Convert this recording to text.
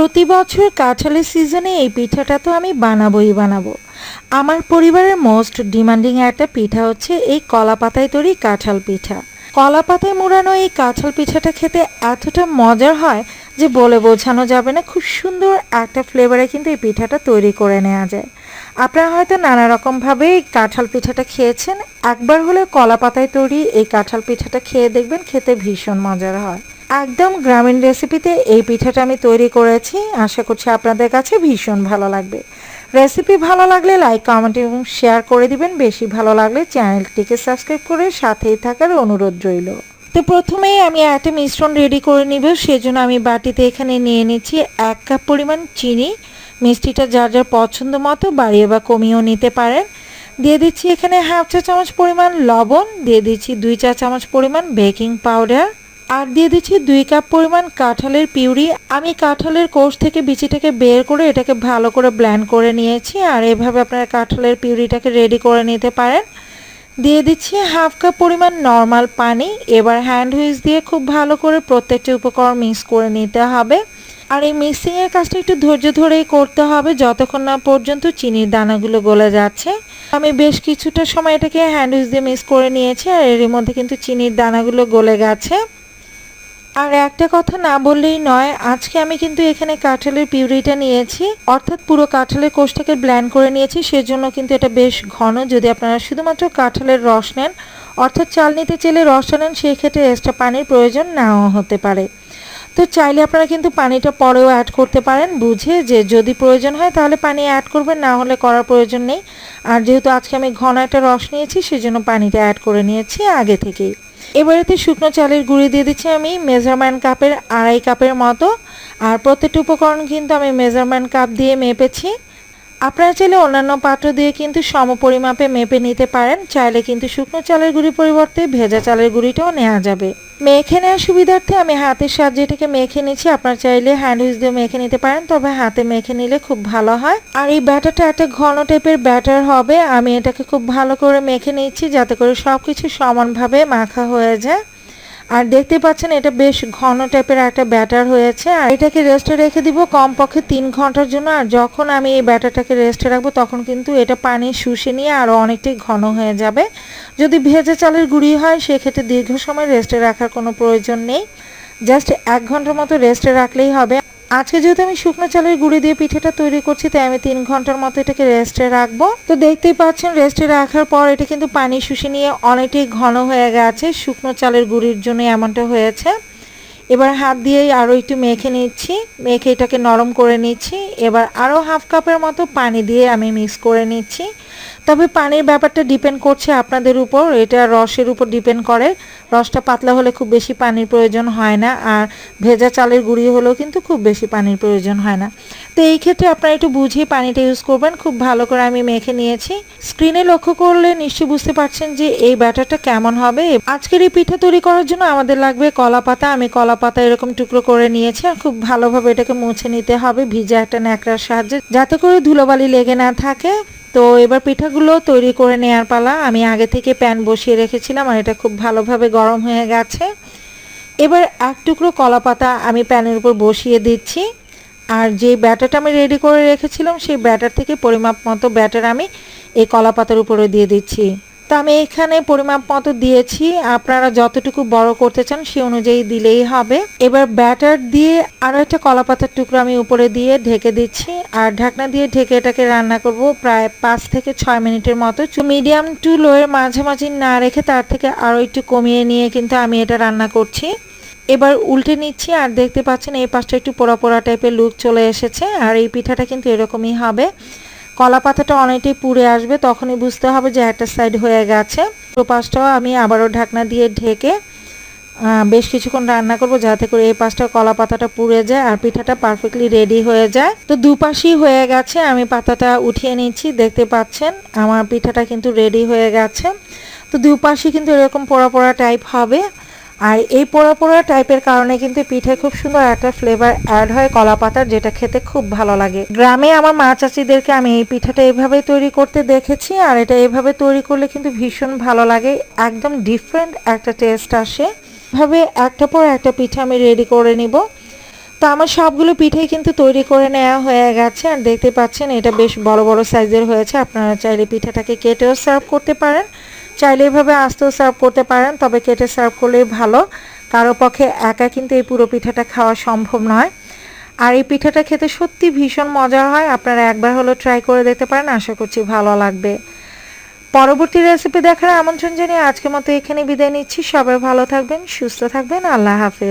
প্রতি বছর কাঁঠালের সিজনে এই পিঠাটা তো আমি বানাবোই বানাবো। আমার পরিবারের মোস্ট ডিমান্ডিং একটা পিঠা হচ্ছে এই কলা পাতায় তৈরি কাঁঠাল পিঠা। কলা পাতায় মোড়ানো এই কাঁঠাল পিঠাটা খেতে এতটা মজার হয় যে বলে বোঝানো যাবে না, খুব সুন্দর একটা ফ্লেভারে কিন্তু এই পিঠাটা তৈরি করে নেওয়া যায়। আপনারা হয়তো নানা রকমভাবে এই কাঁঠাল পিঠাটা খেয়েছেন, একবার হলে কলা পাতায় তৈরি এই কাঁঠাল পিঠাটা খেয়ে দেখবেন খেতে ভীষণ মজার হয়। একদম গ্রামীণ রেসিপিতে এই পিঠাটা আমি তৈরি করেছি। আশা করছি আপনাদের কাছে ভীষণ ভালো লাগবে। রেসিপি ভালো লাগলে লাইক কমেন্ট এবং শেয়ার করে দিবেন। বেশি ভালো লাগলে চ্যানেলটিকে সাবস্ক্রাইব করে সাথেই থাকার অনুরোধ রইল। তো প্রথমেই আমি একটা মিশ্রণ রেডি করে নিব। সেজন্য আমি বাটিতে এখানে নিয়ে নিচ্ছি এক কাপ পরিমাণ চিনি। মিষ্টিটা যার যার পছন্দ মতো বাড়িয়ে বা কমিয়েও নিতে পারেন। দিয়ে দিচ্ছি এখানে হাফ চা চামচ পরিমাণ লবণ। দিয়ে দিচ্ছি দুই চা চামচ পরিমাণ বেকিং পাউডার আর দিয়ে দিচ্ছি দুই কাপ পরিমাণ কাঁঠালের পিউরি। আমি কাঁঠালের কোষ থেকে বিচিটাকে বের করে এটাকে ভালো করে ব্ল্যান্ড করে নিয়েছি আর এভাবে আপনারা কাঁঠালের পিউরিটাকে রেডি করে নিতে পারেন। দিয়ে দিচ্ছি হাফ কাপ পরিমাণ নর্মাল পানি। এবার হ্যান্ড হুইস দিয়ে খুব ভালো করে প্রত্যেকটি উপকরণ মিক্স করে নিতে হবে। আর এই মিক্সিংয়ের কাজটা একটু ধৈর্য ধরেই করতে হবে যতক্ষণ না পর্যন্ত চিনির দানাগুলো গলে যাচ্ছে। আমি বেশ কিছুটা সময় এটাকে হ্যান্ড হুইস দিয়ে মিক্স করে নিয়েছি আর এর মধ্যে কিন্তু চিনির দানাগুলো গলে গেছে। আর একটা কথা না বললেই নয়, আজকে আমি কিন্তু এখানে কাঁঠালের পিউরিটা নিয়েছি। অর্থাৎ পুরো কাঁঠালের কোষটাকে ব্ল্যান্ড করে নিয়েছি, সেজন্য কিন্তু এটা বেশ ঘন। যদি আপনারা শুধুমাত্র কাঁঠালের রস নেন, অর্থাৎ চাল নিতে চাইলে রসটা নেন সেই ক্ষেত্রে এক্সট্রা পানির প্রয়োজন নাও হতে পারে। তো চাইলে আপনারা কিন্তু পানিটা পরেও অ্যাড করতে পারেন। বুঝে যে যদি প্রয়োজন হয় তাহলে পানি অ্যাড করবেন, না হলে করার প্রয়োজন নেই। আর যেহেতু আজকে আমি ঘন একটা রস নিয়েছি, সেজন্য পানিটা অ্যাড করে নিয়েছি আগে থেকেই। এবারেতে শুকনো চালের গুঁড়ি দিয়ে দিচ্ছি আমি, মেজারমেন্ট কাপের আড়াই কাপের মতো। আর প্রত্যেকটা উপকরণ কিন্তু আমি মেজারমেন্ট কাপ দিয়ে মেপেছি। আপনারা চাইলে অন্যান্য পাত্র দিয়ে কিন্তু সম পরিমাপে মেপে নিতে পারেন। চাইলে কিন্তু শুকনো চালের গুঁড়ির পরিবর্তে ভেজা চালের গুঁড়িটাও নেওয়া যাবে। মেখে নেওয়ার সুবিধার্থে আমি হাতের সাহায্যে এটাকে মেখে নিচ্ছি, আপনারা চাইলে হ্যান্ড উইচ দিয়ে মেখে নিতে পারেন, তবে হাতে মেখে নিলে খুব ভালো হয়। আর এই ব্যাটারটা একটা ঘন টাইপের ব্যাটার হবে। আমি এটাকে খুব ভালো করে মেখে নিচ্ছি, যাতে করে সব কিছু সমানভাবে মাখা হয়ে যায়। আর দেখতে পাচ্ছেন, এটা বেশ ঘন টাইপের একটা ব্যাটার হয়েছে। আর এটাকে রেস্টে রেখে দিব কমপক্ষে তিন ঘণ্টার জন্য। আর যখন আমি এই ব্যাটারটাকে রেস্টে রাখব, তখন কিন্তু এটা পানি শুষে নিয়ে আরও অনেকটাই ঘন হয়ে যাবে। যদি ভেজে চালের গুঁড়ি হয়, সেক্ষেত্রে দীর্ঘ সময় রেস্টে রাখার কোনো প্রয়োজন নেই। জাস্ট এক ঘণ্টার মতো রেস্টে রাখলেই হবে। আজকে যেহেতু আমি শুকনো চালের গুঁড়ি দিয়ে পিঠেটা তৈরি করছি, তাই আমি তিন ঘণ্টার মতো এটাকে রেস্টে রাখব। তো দেখতেই পাচ্ছেন রেস্টে রাখার পর এটা কিন্তু পানি শুষে নিয়ে অনেকটাই ঘন হয়ে গেছে। শুকনো চালের গুঁড়ির জন্য এমনটা হয়েছে। এবার হাত দিয়েই আরও একটু মেখে নিচ্ছি। মেখে এটাকে নরম করে নিচ্ছি। এবার আরও হাফ কাপের মতো পানি দিয়ে আমি মিক্স করে নিচ্ছি। তবে পানির ব্যাপারটা ডিপেন্ড করছে আপনাদের উপর। এটা রসের উপর ডিপেন্ড করে। রসটা পাতলা হলে খুব বেশি পানির প্রয়োজন হয় না। আর ভেজা চালের গুঁড়ি হলেও কিন্তু খুব বেশি পানির প্রয়োজন হয় না। তো এই ক্ষেত্রে আপনারা একটু বুঝিয়ে পানিটা ইউজ করবেন। খুব ভালো করে আমি মেখে নিয়েছি। স্ক্রিনে লক্ষ্য করলে নিশ্চয়ই বুঝতে পারছেন যে এই ব্যাটারটা কেমন হবে। আজকের এই পিঠা তৈরি করার জন্য আমাদের লাগবে কলা পাতা। আমি কলা পাতা এরকম টুকরো করে নিয়েছি আর খুব ভালোভাবে এটাকে মুছে নিতে হবে। ভিজা একটা ন্যাকড়ার সাহায্যে। যাতে করে ধুলোবালি লেগে না থাকে। তো এবার পিঠাগুলো তৈরি করে নেওয়ার পালা। আমি আগে থেকে প্যান বসিয়ে রেখেছিলাম আর এটা খুব ভালোভাবে গরম হয়ে গেছে। এবার এক টুকরো কলা পাতা আমি প্যানের উপর বসিয়ে দিচ্ছি। আর যে ব্যাটারটা আমি রেডি করে রেখেছিলাম, সেই ব্যাটার থেকে পরিমাপ মতো ব্যাটার আমি এই কলা পাতার উপরে দিয়ে দিচ্ছি। তো আমি এখানে পরিমাপ মতো দিয়েছি। আপনারা যতটুকু বড় করতে চান সে অনুযায়ী দিলেই হবে। এবার ব্যাটার দিয়ে আরও একটা কলা পাতার টুকরো আমি উপরে দিয়ে ঢেকে দিচ্ছি। আর ঢাকনা দিয়ে ঢেকে এটাকে রান্না করব প্রায় পাঁচ থেকে ছয় মিনিটের মতো। মিডিয়াম টু লোয়ের মাঝামাঝি না রেখে তার থেকে আরও একটু কমিয়ে নিয়ে কিন্তু আমি এটা রান্না করছি। এবার উল্টে নিচ্ছি আর দেখতে পাচ্ছেন এই পাশটা একটু পোড়া পোড়া টাইপের লুক চলে এসেছে। আর এই পিঠাটা কিন্তু এরকমই হবে। কলা পাতাটা অনেকটাই পুড়ে আসবে, তখনই বুঝতে হবে যে একটা সাইড হয়ে গেছে। পাশটাও আমি আবারও ঢাকনা দিয়ে ঢেকে বেশ কিছুক্ষণ রান্না করব যাতে করে এই পাশটা কলা পাতাটা পুড়ে যায় আর পিঠাটা পারফেক্টলি রেডি হয়ে যায়। তো দুপাশই হয়ে গেছে, আমি পাতাটা উঠিয়ে নিচ্ছি, দেখতে পাচ্ছেন, আমার পিঠাটা কিন্তু রেডি হয়ে গেছে। তো দুপাশই কিন্তু এরকম পোড়া পোড়া টাইপ হবে। আর এই পোড়া পোড়া টাইপের কারণে কিন্তু পিঠে খুব সুন্দর একটা ফ্লেভার অ্যাড হয় কলা পাতার যেটা খেতে খুব ভালো লাগে। গ্রামে আমার মা চাচিদেরকে আমি এই পিঠাটা এভাবে তৈরি করতে দেখেছি, আর এটা এভাবে তৈরি করলে কিন্তু ভীষণ ভালো লাগে। একদম ডিফারেন্ট একটা টেস্ট আসে। ভাবে একটা পর একটা পিঠা আমি রেডি করে নিব। তো আমার সবগুলো পিঠেই কিন্তু তৈরি করে নেওয়া হয়ে গেছে, আর দেখতে পাচ্ছেন এটা বেশ বড় বড় সাইজের হয়েছে। আপনারা চাইলে পিঠাটাকে কেটেও সার্ভ করতে পারেন। চাইলে এভাবে আস্তেও সার্ভ করতে পারেন, তবে কেটে সার্ভ করলেই ভালো। কারও পক্ষে একা কিন্তু এই পুরো পিঠাটা খাওয়া সম্ভব নয়। আর এই পিঠাটা খেতে সত্যি ভীষণ মজা হয়, আপনারা একবার হলো ট্রাই করে দেখতে পারেন, আশা করছি ভালো লাগবে। পরবর্তী রেসিপি দেখার আমন্ত্রণ জানিয়ে আজকের মতো এখানে বিদায় নিচ্ছি। সবাই ভালো থাকবেন, সুস্থ থাকবেন, আল্লাহ হাফেজ।